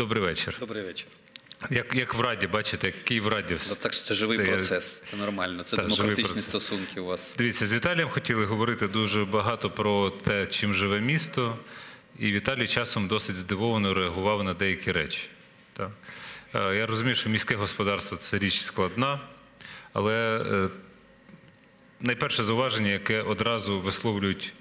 Добрий вечір. Добрий вечір. Як, як в Раді, бачите, як Київраді. Ну, так що це живий Та процес, це нормально. Це Та, демократичні стосунки у вас. Дивіться, з Віталієм хотіли говорити дуже багато про те, чим живе місто, і Віталій часом досить здивовано реагував на деякі речі. Так. Е, Я розумію, що міське господарство це річ складна, але е, найперше зауваження, яке одразу висловлюють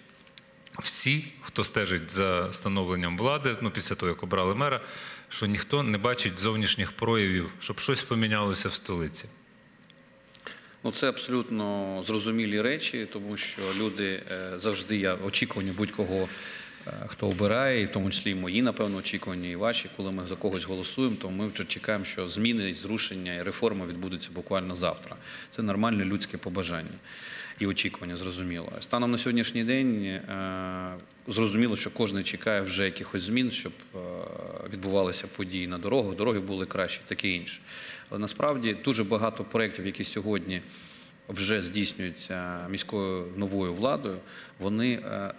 всі, хто стежить за становленням влади, ну після того, як обрали мера, що ніхто не бачить зовнішніх проявів, щоб щось помінялося в столиці. Ну це абсолютно зрозумілі речі, тому що люди е, завжди я очікування будь-кого. е, Хто обирає, і в тому числі і мої, напевно, очікування, і ваші, коли ми за когось голосуємо, то ми вже чекаємо, що зміни, зрушення і реформа відбудуться буквально завтра. Це нормальне людське побажання і очікування, зрозуміло. Станом на сьогоднішній день е, зрозуміло, що кожен чекає вже якихось змін, щоб е, відбувалися події на дорогах, дороги були кращі, таке інше. Але насправді дуже багато проєктів, які сьогодні вже здійснюються міською новою владою, вони е,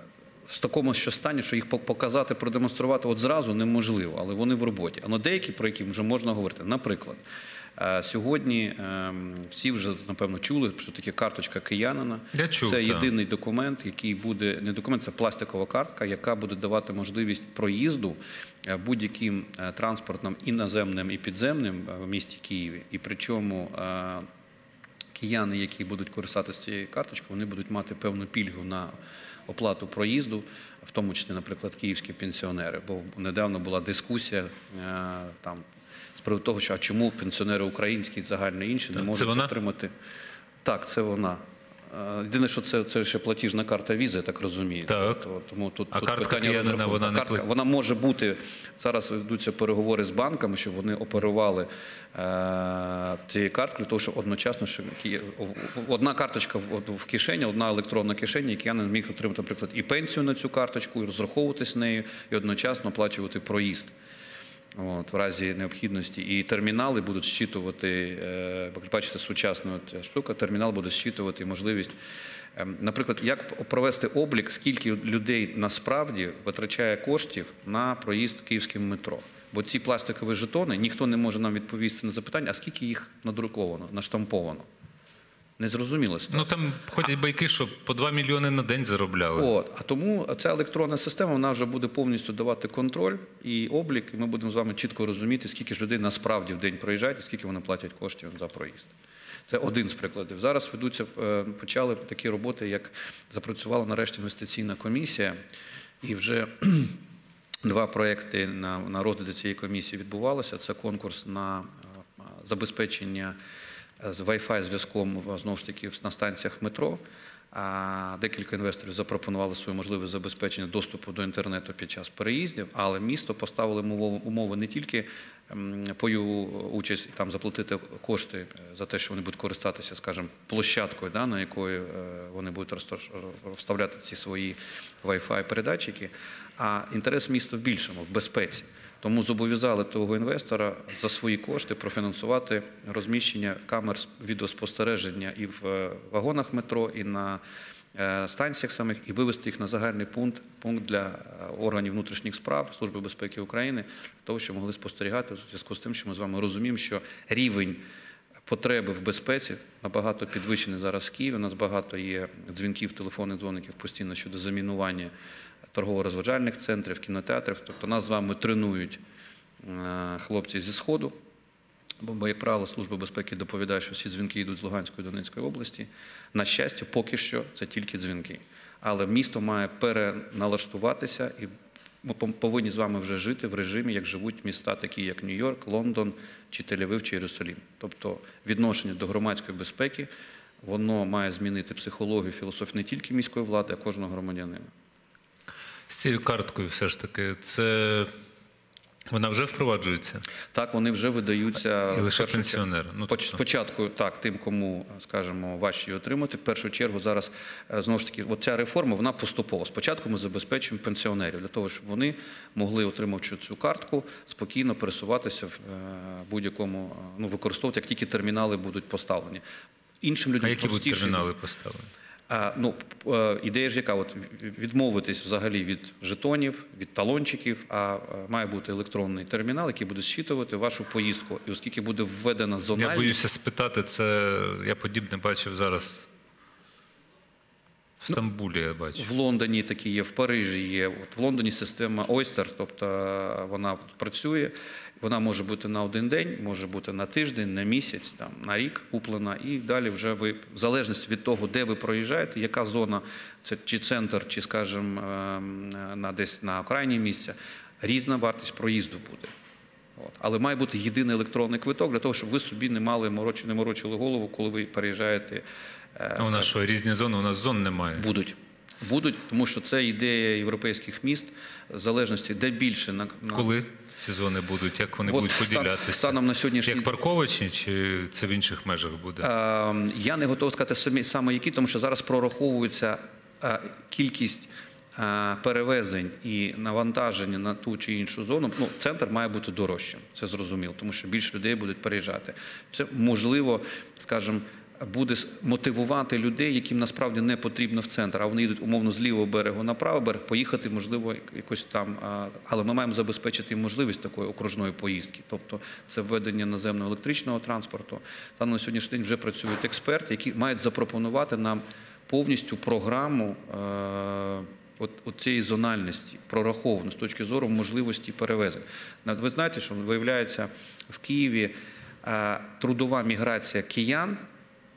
в такому що стані, що їх показати, продемонструвати от зразу неможливо, але вони в роботі. А на деякі, про які вже можна говорити. Наприклад, сьогодні ем, всі вже напевно чули, що таке карточка киянина. Я чув, Це так. єдиний документ, який буде не документ, це пластикова картка, яка буде давати можливість проїзду е, будь-яким е, транспортом і наземним, і підземним е, в місті Києві. І причому кияни, які будуть користатися цією карточкою, вони будуть мати певну пільгу на оплату проїзду, в тому числі, наприклад, київські пенсіонери. Бо недавно була дискусія там з приводу того, що а чому пенсіонери українські, і загально інші, не можуть вона? отримати. Так, це вона. Е, Єдине, що це, це ще платіжна карта візи, я так розумію. Так. Тому тут, А тут картка питання киянина, вона не картка, пли- вона може бути зараз ведуться переговори з банками, щоб вони оперували е, цією карткою, тому що одночасно що ки- одна карточка в, в кишені, одна електронна кишені, я не міг отримати, наприклад, і пенсію на цю карточку, і розраховуватись нею, і одночасно оплачувати проїзд. От, в разі необхідності і термінали будуть щитувати, е, бачите, сучасна штука, термінал буде щитувати можливість. ем, Наприклад, як провести облік, скільки людей насправді витрачає коштів на проїзд київським метро? Бо ці пластикові жетони ніхто не може нам відповісти на запитання, а скільки їх надруковано, наштамповано. Незрозуміло Ну там ходять байки, що по 2 мільйони на день заробляли. От, а тому ця електронна система вона вже буде повністю давати контроль і облік, і ми будемо з вами чітко розуміти, скільки ж людей насправді в день проїжджають і скільки вони платять коштів за проїзд. Це один з прикладів. Зараз ведуться, е, почали такі роботи, як запрацювала нарешті інвестиційна комісія, і вже два проекти на, на розгляді цієї комісії відбувалося. Це конкурс на е, забезпечення з Wi-Fi зв'язком знову ж таки на станціях метро. А декілька інвесторів запропонували свою можливість забезпечення доступу до інтернету під час переїздів, але місто поставили умови, не тільки пою участь там заплатити кошти е, за те, що вони будуть користатися, скажімо, площадкою, да, на якої е, вони будуть вставляти ці свої Wi-Fi передатчики, а інтерес міста в більшому, в безпеці. Тому зобов'язали того інвестора за свої кошти профінансувати розміщення камер відеоспостереження і в е, вагонах метро, і на е, станціях самих, і вивести їх на загальний пункт, пункт для е, органів внутрішніх справ Служби безпеки України, для того, щоб могли спостерігати в зв'язку з тим, що ми з вами розуміємо, що рівень потреби в безпеці набагато підвищений зараз в Києві. У нас багато є дзвінків, телефонних дзвоників постійно щодо замінування торгово-розважальних центрів, кінотеатрів. Тобто нас з вами тренують е, хлопці зі Сходу. Бо, як правило, Служба безпеки доповідає, що всі дзвінки йдуть з Луганської Донецької області. На щастя, поки що це тільки дзвінки. Але місто має переналаштуватися, і ми повинні з вами вже жити в режимі, як живуть міста, такі як Нью-Йорк, Лондон чи Тель-Авив, чи Єрусалім. Тобто відношення до громадської безпеки воно має змінити психологію, філософію не тільки міської влади, а кожного громадянина. З цією карткою все ж таки, це вона вже впроваджується. Так, вони вже видаються І лише чергу. Ну, тобто- Спочатку так, тим, кому, скажімо, важче її отримати. В першу чергу зараз е, знову ж таки, от ця реформа вона поступова. Спочатку ми забезпечуємо пенсіонерів для того, щоб вони могли, отримавши цю картку, спокійно пересуватися в е, будь-якому, е, ну використовувати, як тільки термінали будуть поставлені. Іншим людям А які будуть простіше. термінали поставлені? А, ну, е, ідея ж яка? От відмовитись взагалі від жетонів, від талончиків, а е, має бути електронний термінал, який буде зчитувати вашу поїздку. І оскільки буде введена Я боюся спитати, це я подібне бачив зараз в Стамбулі, я бачу. В Лондоні такі є, в Парижі є. От в Лондоні система Oyster, тобто е, вона працює. Вона може бути на один день, може бути на тиждень, на місяць, там, на рік куплена. І далі вже ви, в залежності від того, де ви проїжджаєте, яка зона, це чи центр, чи, скажімо, ем, на десь на окраїні місця, різна вартість проїзду буде. От. Але має бути єдиний електронний квиток для того, щоб ви собі не мали мороч... не морочили голову, коли ви переїжджаєте. е, А у нас що, різні зони? У нас зон немає. Будуть. Будуть, тому що це ідея європейських міст, в залежності, де більше на, на... Коли ці зони будуть? Як вони От будуть поділятися? станом на сьогоднішній Як парковочні, чи це в інших межах буде? Е, Я не готовий сказати самі саме які, тому що зараз прораховується е, кількість е, перевезень і навантаження на ту чи іншу зону. Ну, центр має бути дорожчим, це зрозуміло, тому що більше людей будуть переїжджати. Це можливо, скажімо, буде мотивувати людей, яким насправді не потрібно в центр, а вони йдуть умовно з лівого берегу на правий берег, поїхати, можливо, якось там. Але ми маємо забезпечити їм можливість такої окружної поїздки. Тобто це введення наземного електричного транспорту. Там на сьогоднішній день вже працюють експерти, які мають запропонувати нам повністю програму. цієї зональності прораховано з точки зору можливості перевезень. Ви знаєте, що виявляється в Києві трудова міграція киян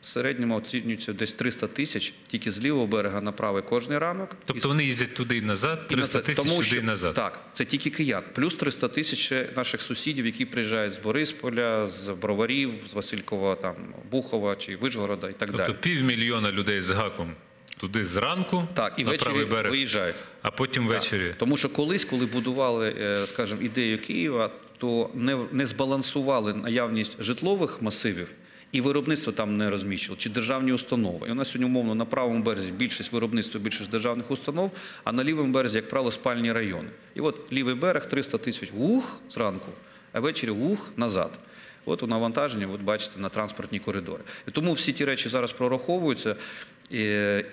в середньому оцінюється десь 300 тисяч тільки з лівого берега на правий кожний ранок. Тобто вони їздять туди і назад, І 300 назад. тисяч що- і назад. Так, це тільки киян. Плюс 300 тисяч наших сусідів, які приїжджають з Борисполя, з Броварів, з Василькова, там, Бухова чи Вишгорода і так Тобто далі. півмільйона людей з гаком туди зранку, Так, і на ввечері правий берег, виїжджають. а потім ввечері. Тому що колись, коли будували, е, скажімо, ідею Києва, то не, не збалансували наявність житлових масивів. І виробництво там не розміщувало, чи державні установи. І у нас сьогодні умовно на правому березі більшість виробництва, більшість державних установ, а на лівому березі, як правило, спальні райони. І от лівий берег 300 тисяч ух зранку, а ввечері ух назад. От у навантаження, от бачите, на транспортні коридори. І тому всі ті речі зараз прораховуються. І,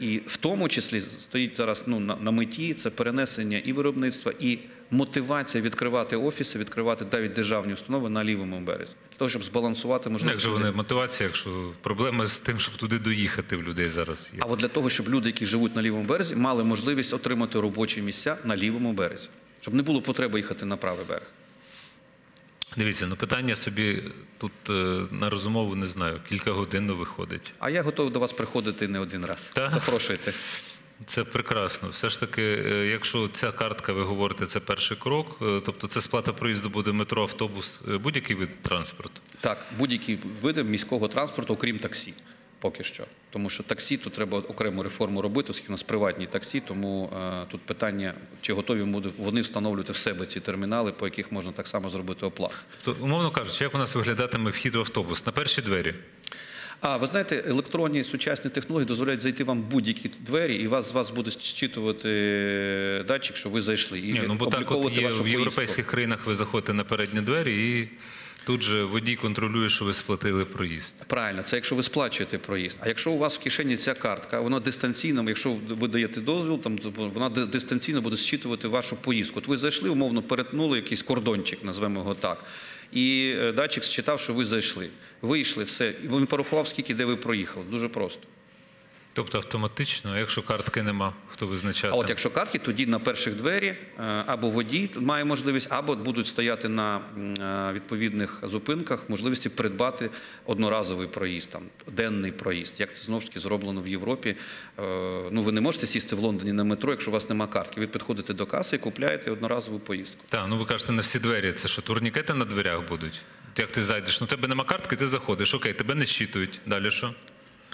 і в тому числі стоїть зараз ну, на, на меті це перенесення і виробництва, і мотивація відкривати офіси, відкривати навіть державні установи на лівому березі, для того, щоб збалансувати Ну, Як же вони мотивація, якщо проблема з тим, щоб туди доїхати в людей зараз є? А от для того, щоб люди, які живуть на лівому березі, мали можливість отримати робочі місця на лівому березі, щоб не було потреби їхати на правий берег. Дивіться, ну питання собі тут е, на розмову не знаю, кілька годин ну, виходить. А я готовий до вас приходити не один раз. Так. Запрошуйте. Це прекрасно. Все ж таки, е, якщо ця картка, ви говорите, це перший крок, е, тобто це сплата проїзду буде метро, автобус, е, будь-який вид транспорту. Так, будь-які види міського транспорту, окрім таксі, поки що. Тому що таксі тут треба окрему реформу робити, оскільки у нас приватні таксі, тому е, тут питання, чи готові вони встановлювати в себе ці термінали, по яких можна так само зробити оплату. Тобто, умовно кажучи, як у нас виглядатиме вхід в автобус? На перші двері. А ви знаєте, електронні сучасні технології дозволяють зайти вам будь-які двері, і вас з вас буде зчитувати датчик, що ви зайшли, і Ні, ну бо так от є в європейських країнах ви заходите на передні двері і тут же водій контролює, що ви сплатили проїзд. Правильно, це якщо ви сплачуєте проїзд. А якщо у вас в кишені ця картка, вона дистанційно, якщо ви даєте дозвіл, там вона дистанційно буде зчитувати вашу поїздку. От ви зайшли, умовно перетнули якийсь кордончик, назвемо його так. І е, датчик считав, що ви зайшли. Вийшли, все. Він порахував, скільки де ви проїхали. Дуже просто. Тобто автоматично, якщо картки нема, хто визначає? А от якщо картки, тоді на перших двері е, або водій має можливість, або будуть стояти на е, відповідних зупинках можливості придбати одноразовий проїзд, там денний проїзд. Як це знову ж таки зроблено в Європі? Е, Ну ви не можете сісти в Лондоні на метро, якщо у вас нема картки. Ви підходите до каси і купляєте одноразову поїздку. Так, ну ви кажете, на всі двері. Це що, турнікети на дверях будуть? Як ти зайдеш? Ну тебе нема картки, ти заходиш. Окей, тебе не щитують. Далі що?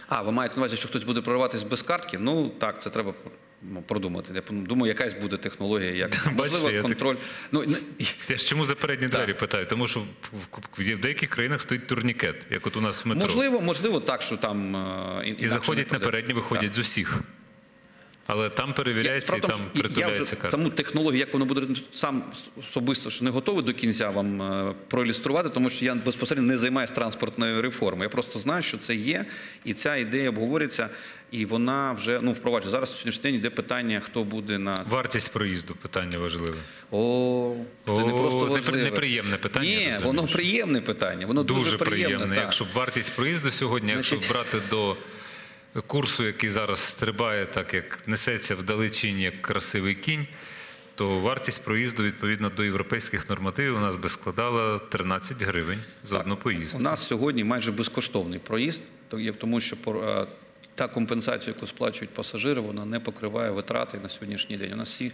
А, ви маєте на увазі, що хтось буде прориватись без картки? Ну так, це треба ну, продумати. Я думаю, якась буде технологія, як можливо, я контроль. Ну не- Я ж чому за передні двері питаю? Тому що в деяких країнах стоїть турнікет, як от у нас в метро. можливо, можливо, так, що там е, І заходять на передні, виходять з усіх. Але там перевіряється Я, і там в я притуляється вже карта. саму технологію, як воно буде сам особисто ж не готовий до кінця вам е, проілюструвати, тому що я безпосередньо не займаюся транспортною реформою. Я просто знаю, що це є, і ця ідея обговорюється. і вона вже ну впроваджує. Зараз на сьогоднішній день йде питання, хто буде на Вартість проїзду питання важливе. о, це не просто важливе. неприємне питання, Ні, розумієш. воно приємне питання. Воно дуже, Дуже приємне. приємне. так. Якщо б вартість проїзду сьогодні, якщо Значить- брати до курсу, який зараз стрибає, так як несеться вдалечінь, як красивий кінь, то вартість проїзду відповідно до європейських нормативів у нас би складала 13 гривень за одну У нас сьогодні майже безкоштовний проїзд, тому що е, та компенсація, яку сплачують пасажири, вона не покриває витрати на сьогоднішній день. У нас всі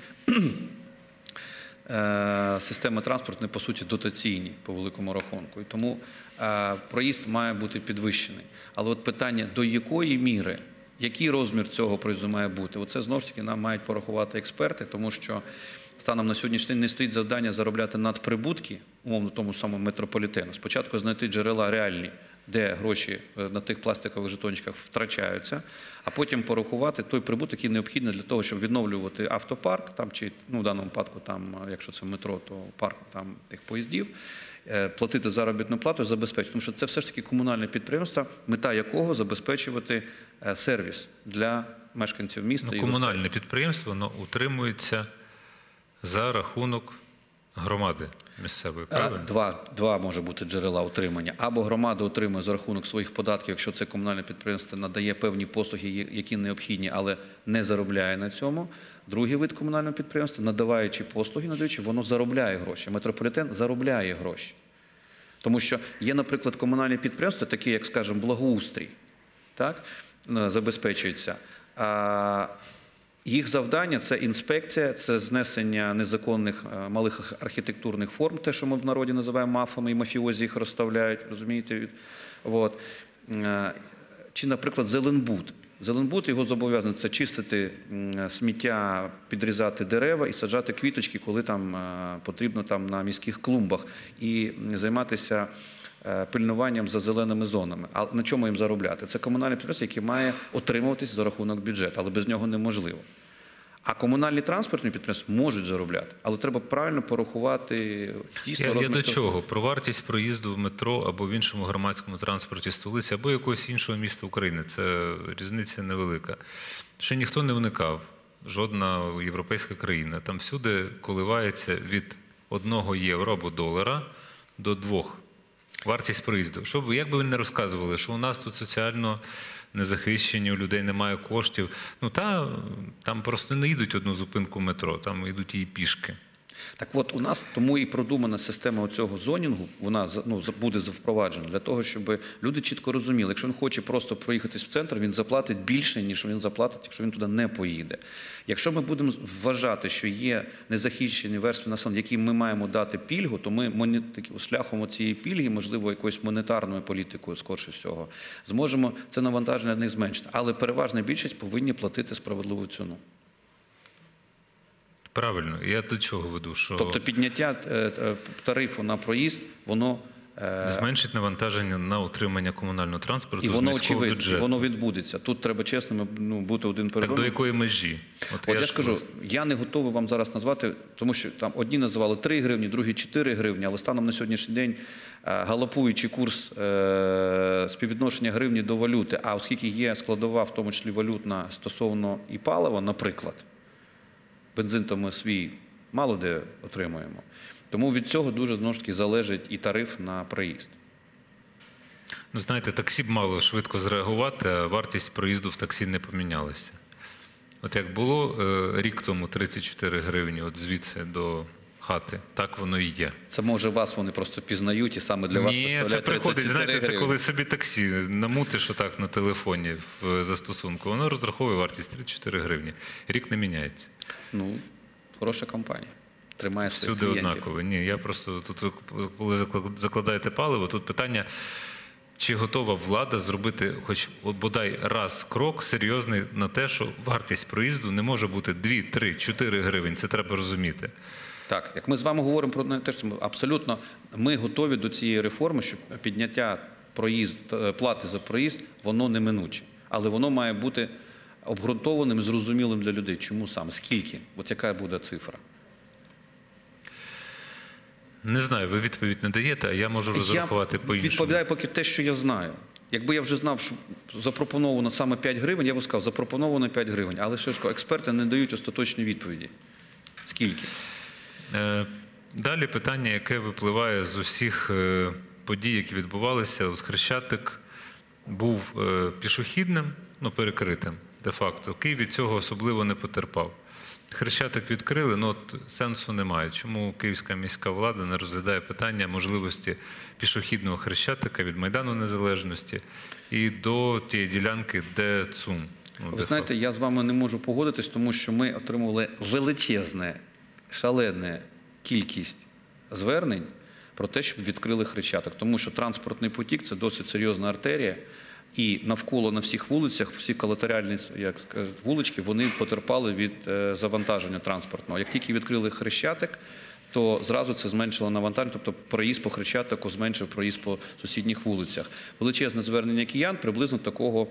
системи транспорту, по суті, дотаційні по великому рахунку. І тому е, проїзд має бути підвищений. Але от питання, до якої міри, який розмір цього проїзду має бути, оце знову ж таки нам мають порахувати експерти, тому що станом на сьогоднішній день не стоїть завдання заробляти надприбутки, умовно тому самому метрополітену. Спочатку знайти джерела реальні, де гроші е, на тих пластикових жетончиках втрачаються, а потім порахувати той прибуток, який необхідний для того, щоб відновлювати автопарк, там чи ну, в даному випадку, там, е, якщо це метро, то парк там тих поїздів. е, Платити заробітну плату, забезпечити, тому що це все ж таки комунальне підприємство, мета якого забезпечувати сервіс для мешканців міста Ну, і комунальне підприємство воно утримується за рахунок громади місцевої, А, правильно? Два, два може бути джерела утримання. Або громада отримує за рахунок своїх податків, якщо це комунальне підприємство надає певні послуги, які необхідні, але не заробляє на цьому. Другий вид комунального підприємства, надаваючи послуги, надаючи, воно заробляє гроші. Метрополітен заробляє гроші. Тому що є, наприклад, комунальні підприємства, такі, як, скажімо, благоустрій, так, е, забезпечується. Їх завдання це інспекція, це знесення незаконних е, малих архітектурних форм, те, що ми в народі називаємо мафами, і мафіозі їх розставляють, розумієте? Е, Чи, наприклад, Зеленбуд. Зеленбуд його зобов'язаний це чистити сміття, підрізати дерева і саджати квіточки, коли там е, потрібно там на міських клумбах, і займатися е, пильнуванням за зеленими зонами. А на чому їм заробляти? Це комунальне підприємство, яке має отримуватись за рахунок бюджету, але без нього неможливо. А комунальні транспортні підприємства можуть заробляти, але треба правильно порахувати дійсно Я, я до чого? Про вартість проїзду в метро або в іншому громадському транспорті столиці, або якогось іншого міста України. Це різниця невелика. Ще ніхто не вникав, жодна європейська країна. Там всюди коливається від 1 євро або долара до 2. Вартість проїзду. Щоб як би ви не розказували, що у нас тут соціально незахищені, у людей немає коштів. Ну та там просто не їдуть одну зупинку метро, там йдуть її пішки. Так от у нас тому і продумана система цього зонінгу, вона ну, буде впроваджена для того, щоб люди чітко розуміли, якщо він хоче просто проїхатись в центр, він заплатить більше, ніж він заплатить, якщо він туди не поїде. Якщо ми будемо вважати, що є незахищені верстви населення, яким ми маємо дати пільгу, то ми шляхом цієї пільги, можливо, якоюсь монетарною політикою, скорше всього, зможемо це навантаження на них зменшити. Але переважна більшість повинні платити справедливу ціну. Правильно, я до чого веду, що Тобто підняття е, е, тарифу на проїзд, воно е, зменшить навантаження на утримання комунального транспорту і з воно міського очевидно, і бюджету. воно відбудеться. Тут треба чесними ну, бути один перед Так до якої межі? От я, ж кажу, просто- я не готовий вам зараз назвати, тому що там одні називали 3 гривні, другі 4 гривні, але станом на сьогоднішній день галопуючий курс е, співвідношення гривні до валюти, а оскільки є складова, в тому числі валютна стосовно і палива, наприклад, бензин то ми свій мало де отримуємо. Тому від цього дуже знову ж таки залежить і тариф на проїзд. Ну, знаєте, таксі б мало швидко зреагувати, а вартість проїзду в таксі не помінялася. От як було е, рік тому 34 гривні, от звідси до хати, так воно і є. Це може вас вони просто пізнають і саме для вас Ні, це приходить, 34 знаєте, це коли собі таксі намутиш отак на телефоні в застосунку, воно розраховує вартість 34 гривні. Рік не міняється. Ну, хороша компанія. Тримає своїх Всюди клієнтів. однаково. Ні, я просто тут коли закладаєте паливо, тут питання. Чи готова влада зробити, хоч бодай раз крок серйозний на те, що вартість проїзду не може бути 2, 3, 4 гривень. Це треба розуміти. Так, як ми з вами говоримо про те саме, абсолютно ми готові до цієї реформи, що підняття проїзд, е, плати за проїзд, воно неминуче. Але воно має бути обґрунтованим, зрозумілим для людей. Чому саме? Скільки? От яка буде цифра? Не знаю, ви відповідь не даєте, а я можу розрахувати я по-іншому. відповідаю поки те, що я знаю. Якби я вже знав, що запропоновано саме 5 гривень, я б сказав, запропоновано 5 гривень. Але ще ж експерти не дають остаточні відповіді. Скільки? Е, Далі питання, яке випливає з усіх е, подій, які відбувалися. От Хрещатик був е, пішохідним, ну перекритим де-факто. Київ від цього особливо не потерпав. Хрещатик відкрили, ну от сенсу немає. Чому київська міська влада не розглядає питання можливості пішохідного хрещатика від Майдану Незалежності і до тієї ділянки, де ЦУМ? Ну, Ви де знаєте, я з вами не можу погодитись, тому що ми отримували величезне, шалене кількість звернень про те, щоб відкрили хрещаток. Тому що транспортний потік це досить серйозна артерія. І навколо на всіх вулицях, всі колатеріальні як скажуть, вулички, вони потерпали від е, завантаження транспортного. Як тільки відкрили хрещатик, то зразу це зменшило навантаження, тобто проїзд по хрещатику зменшив проїзд по сусідніх вулицях. Величезне звернення киян приблизно такого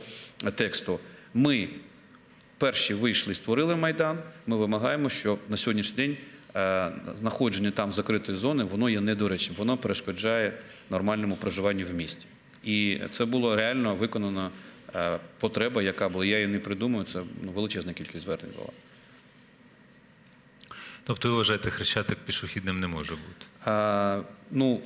е, тексту. Ми перші вийшли, створили майдан. Ми вимагаємо, що на сьогоднішній день е, знаходження там закритої зони воно є недоречним, воно перешкоджає нормальному проживанню в місті. І це було реально виконана е, потреба, яка була. Я її не придумаю. Це ну, величезна кількість звернень була. Тобто ви вважаєте, хрещатик пішохідним не може бути? А, ну,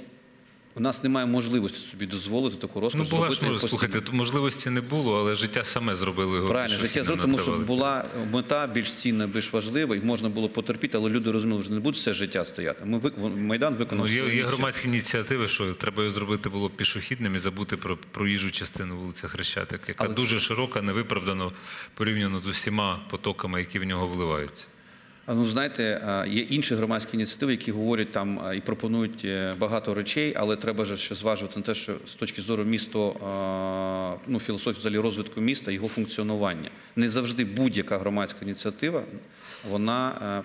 у нас немає можливості собі дозволити таку розкош Ну, була зробити постійно. слухайте, можливості не було, але життя саме зробило його Правильно, життя зробили, тому що була мета більш цінна, більш важлива, і можна було потерпіти, але люди розуміли, що не будуть все життя стояти. Ми вик- Майдан виконав Ну, є, є громадські ініціативи, що треба його зробити було пішохідним і забути про проїжджу частину вулиці Хрещатик, яка Але це- дуже широка, невиправдано порівняно з усіма потоками, які в нього вливаються. Ну, знаєте, є інші громадські ініціативи, які говорять там і пропонують е, багато речей, але треба ж ще зважувати на те, що з точки зору місто, ну, філософії взагалі розвитку міста, його функціонування. Не завжди будь-яка громадська ініціатива, вона а,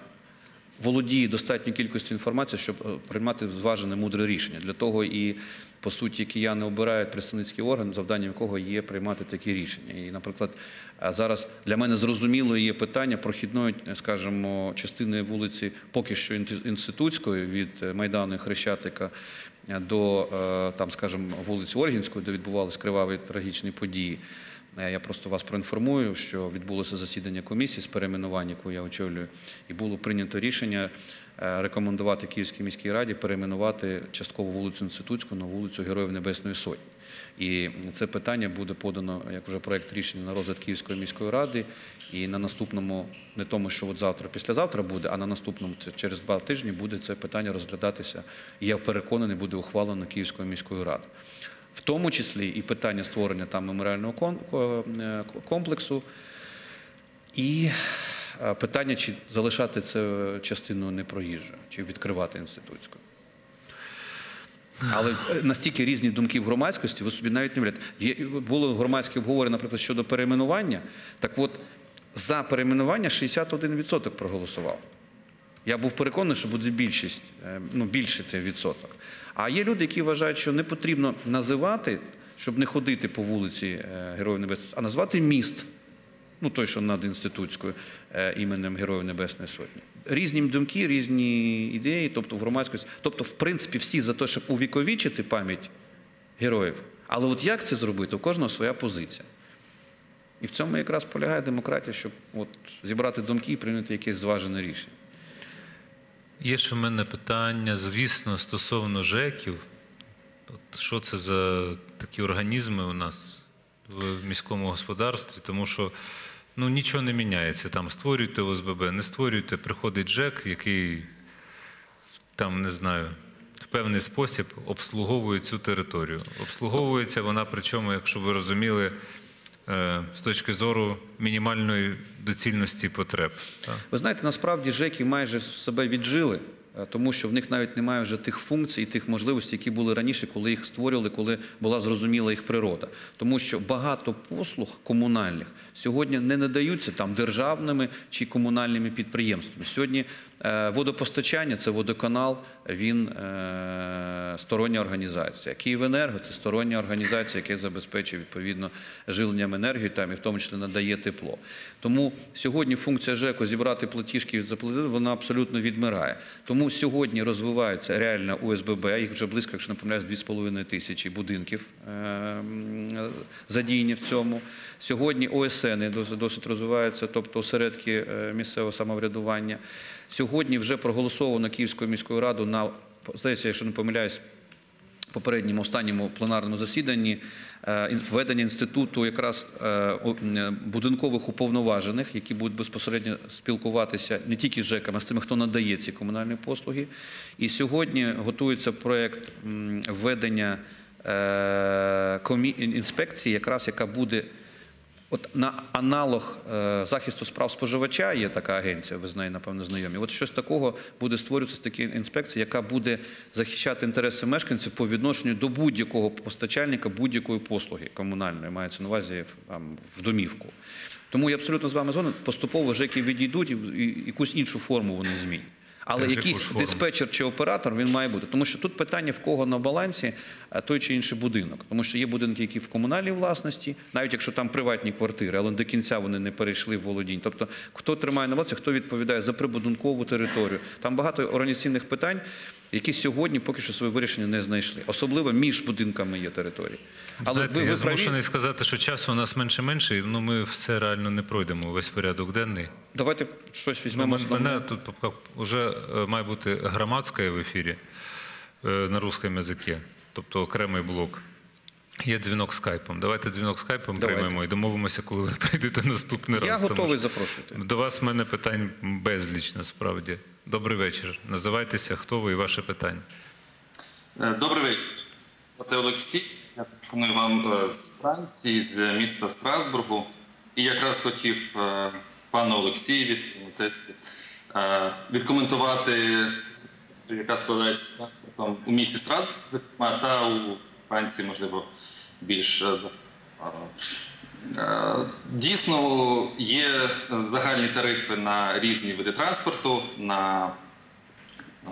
володіє достатньою кількістю інформації, щоб е, приймати зважене мудре рішення. Для того і по суті кияни обирають представницький орган, завданням якого є приймати такі рішення. І, наприклад, е, зараз для мене зрозуміло є питання прохідної, е, скажімо, частини вулиці, поки що інститутської від майдану і Хрещатика до там, скажімо, вулиці Ольгінської, де відбувалися криваві трагічні події. Е, Я просто вас проінформую, що відбулося засідання комісії з перейменування, яку я очолюю, і було прийнято рішення е, рекомендувати Київській міській раді перейменувати частково вулицю Інститутську на вулицю Героїв Небесної Сотні. І це питання буде подано як вже проект рішення на розгляд Київської міської ради. І на наступному, не тому, що от завтра, післязавтра буде, а на наступному це через два тижні буде це питання розглядатися. І я переконаний, буде ухвалено Київською міською радою. В тому числі і питання створення там меморіального е, комплексу, і е, питання, чи залишати це частиною непроїжджою, чи відкривати інститутську. Але е, настільки різні думки в громадськості, ви собі навіть не уявляєте. Є, було громадське обговорення, наприклад, щодо перейменування. Так от, за перейменування 61% проголосував. Я був переконаний, що буде більшість, ну, більше цей відсоток. А є люди, які вважають, що не потрібно називати, щоб не ходити по вулиці е, Героїв Небесної, а назвати міст, ну той, що над інститутською е, іменем Героїв Небесної Сотні. Різні думки, різні ідеї, тобто в громадськості. Тобто, в принципі, всі за те, щоб увіковічити пам'ять героїв. Але от як це зробити? У кожного своя позиція. І в цьому якраз полягає демократія, щоб от зібрати думки і прийняти якесь зважене рішення. Є ще в мене питання, звісно, стосовно ЖЕКів. От що це за такі організми у нас в міському господарстві? Тому що ну, нічого не міняється. Там створюйте ОСББ, не створюйте, приходить ЖЕК, який там, не знаю, в певний спосіб обслуговує цю територію. Обслуговується вона, причому, якщо ви розуміли, з точки зору мінімальної доцільності потреб. Ви знаєте, насправді ЖЕКи майже себе віджили, е, тому що в них навіть немає вже тих функцій і тих можливостей, які були раніше, коли їх створювали, коли була зрозуміла їх природа. Тому що багато послуг комунальних сьогодні не надаються там державними чи комунальними підприємствами. Сьогодні Е, Водопостачання це водоканал, він е, стороння організація. Київенерго це стороння організація, яка забезпечує відповідно жиленням енергії, там і в тому числі надає тепло. Тому сьогодні функція ЖЕКу зібрати платіжки і заплатити, вона абсолютно відмирає. Тому сьогодні розвивається реально УСББ, їх вже близько, якщо не помиляюсь, 2,5 тисячі будинків е, задіяні в цьому. Сьогодні ОСН досить, розвиваються, тобто осередки е, місцевого самоврядування. Сьогодні вже проголосовано Київською міською радою на, здається, якщо не помиляюсь, попередньому останньому пленарному засіданні е, введення інституту якраз е, м, будинкових уповноважених, які будуть безпосередньо спілкуватися не тільки з ЖЕКами, а з тими, хто надає ці комунальні послуги. І сьогодні готується проєкт введення е, інспекції, якраз яка буде От на аналог е, захисту справ споживача є така агенція, ви з нею, напевно, знайомі. От щось такого буде створюватися така інспекція, яка буде захищати інтереси мешканців по відношенню до будь-якого постачальника будь-якої послуги комунальної, мається на увазі там, в домівку. Тому я абсолютно з вами згоден. Поступово ЖЕКи відійдуть і якусь іншу форму вони змінять. Але Так, якийсь диспетчер чи оператор він має бути. Тому що тут питання в кого на балансі е, той чи інший будинок. Тому що є будинки, які в комунальній власності, навіть якщо там приватні квартири, але до кінця вони не перейшли в володінь. Тобто, хто тримає на власті, хто відповідає за прибудинкову територію. Там багато організаційних питань, які сьогодні поки що своє вирішення не знайшли. Особливо між будинками є території. Але Знаєте, ви, я праві. змушений сказати, що часу у нас менше-менше, і ну, ми все реально не пройдемо, весь порядок денний. Давайте щось Ну, візьмемо. мен- мене тут вже має бути громадське в ефірі е, на русском язикі, тобто окремий блок. Є дзвінок скайпом. Давайте дзвінок скайпом Давайте. приймемо і домовимося, коли ви прийдете наступний Я раз. тому готовий запрошувати. До вас в мене питань безліч насправді. Добрий вечір. Називайтеся, хто ви і ваше питання. Е, Добрий вечір. Звати Олексій. Я телефоную вам е, з Франції, з міста Страсбургу. І якраз хотів е, пану Олексієві, своєму тесті, відкоментувати яка складається транспортом у місті Страсбург, зокрема, та у Франції, можливо, більш Дійсно, є загальні тарифи на різні види транспорту, на е,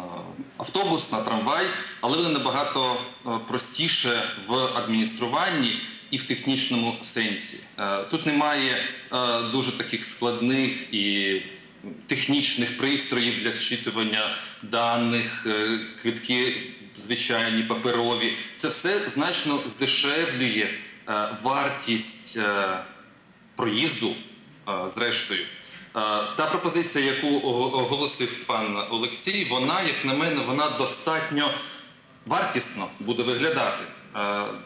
автобус, на трамвай, але вони набагато е, простіше в адмініструванні і в технічному сенсі. Е, Тут немає е, дуже таких складних і технічних пристроїв для зчитування даних, е, квитки звичайні, паперові. Це все значно здешевлює е, вартість е, проїзду, е, зрештою. Е, Та пропозиція, яку оголосив пан Олексій, вона, як на мене, вона достатньо вартісно буде виглядати.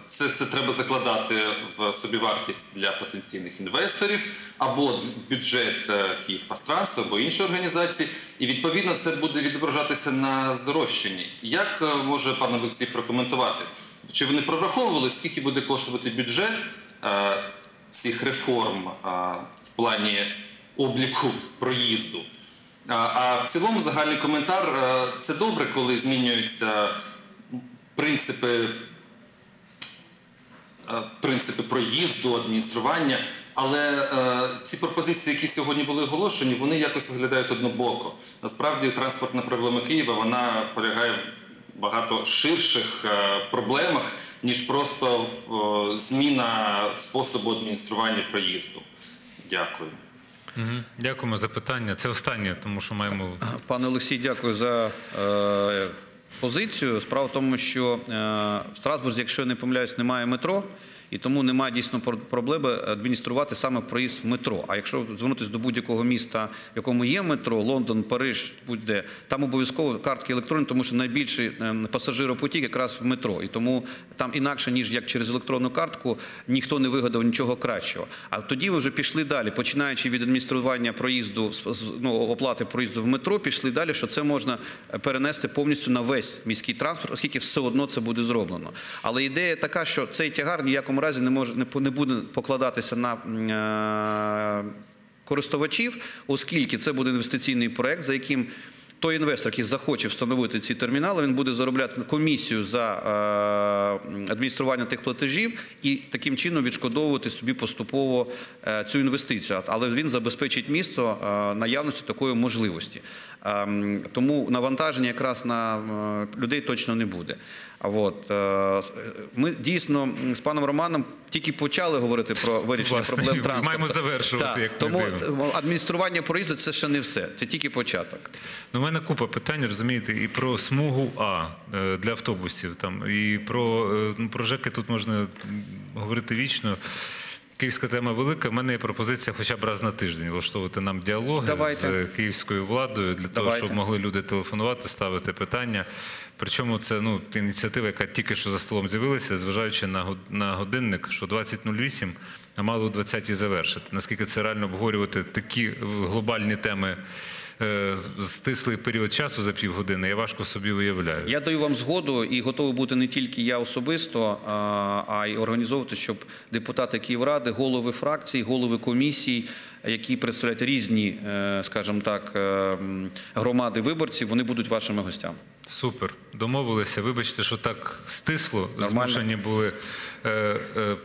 Це все треба закладати в собівартість для потенційних інвесторів або в бюджет Київпастрансу або іншої організації, і відповідно це буде відображатися на здорожчанні. Як може пан Олексій прокоментувати? Чи вони прораховували, скільки буде коштувати бюджет цих реформ е, в плані обліку проїзду? А, а в цілому загальний коментар е, це добре, коли змінюються принципи, е, принципи проїзду, адміністрування. Але е, ці пропозиції, які сьогодні були оголошені, вони якось виглядають однобоко. Насправді транспортна проблема Києва вона полягає в багато ширших е, проблемах, ніж просто зміна способу адміністрування проїзду. Дякую. Дякуємо за питання. Це останнє, тому що маємо Пане Олексій, дякую за е, позицію. Справа в тому, що е, в Страсбурзі, якщо я не помиляюсь, немає метро. І тому немає дійсно проблеми адмініструвати саме проїзд в метро. А якщо звернутися до будь-якого міста, в якому є метро, Лондон, Париж, будь-де, там обов'язково картки електронні, тому що найбільший ем, пасажиропотік якраз в метро. І тому там інакше, ніж як через електронну картку, ніхто не вигадав нічого кращого. А тоді ви вже пішли далі, починаючи від адміністрування проїзду, ну, оплати проїзду в метро, пішли далі, що це можна е, перенести повністю на весь міський транспорт, оскільки все одно це буде зроблено. Але ідея така, що цей тягар ніякому разі не може не не буде покладатися на е, користувачів, оскільки це буде інвестиційний проект, за яким той інвестор, який захоче встановити ці термінали, він буде заробляти комісію за е, адміністрування тих платежів і таким чином відшкодовувати собі поступово е, цю інвестицію. Але він забезпечить місто наявністю такої можливості. Ем, Тому навантаження якраз на е, людей точно не буде. А от е, ми дійсно з паном Романом тільки почали говорити про вирішення Власне, проблем транспорту. маємо завершувати, Так, як не тому е, адміністрування проїзду це ще не все, це тільки початок. Ну, у мене купа питань, розумієте, і про смугу А е, для автобусів, там, і про, е, ну, про ЖЕКи тут можна говорити вічно. Київська тема велика. У мене є пропозиція хоча б раз на тиждень влаштовувати нам діалоги Давайте. з київською владою для того, щоб могли люди телефонувати, ставити питання. Причому це ну, ініціатива, яка тільки що за столом з'явилася, зважаючи на, на годинник, що 20.08, а мало о 20 завершити. Наскільки це реально обговорювати такі глобальні теми стислий період часу за півгодини, я важко собі уявляю. Я даю вам згоду і готовий бути не тільки я особисто, а, й організовувати, щоб депутати Київради, голови фракцій, голови комісій, які представляють різні, е, скажімо так, е, громади виборців, вони будуть вашими гостями. Супер. Домовилися. Вибачте, що так стисло, Нормально. змушені були е, е,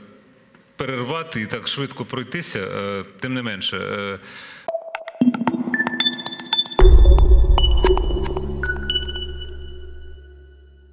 перервати і так швидко пройтися. Е, тим не менше, е,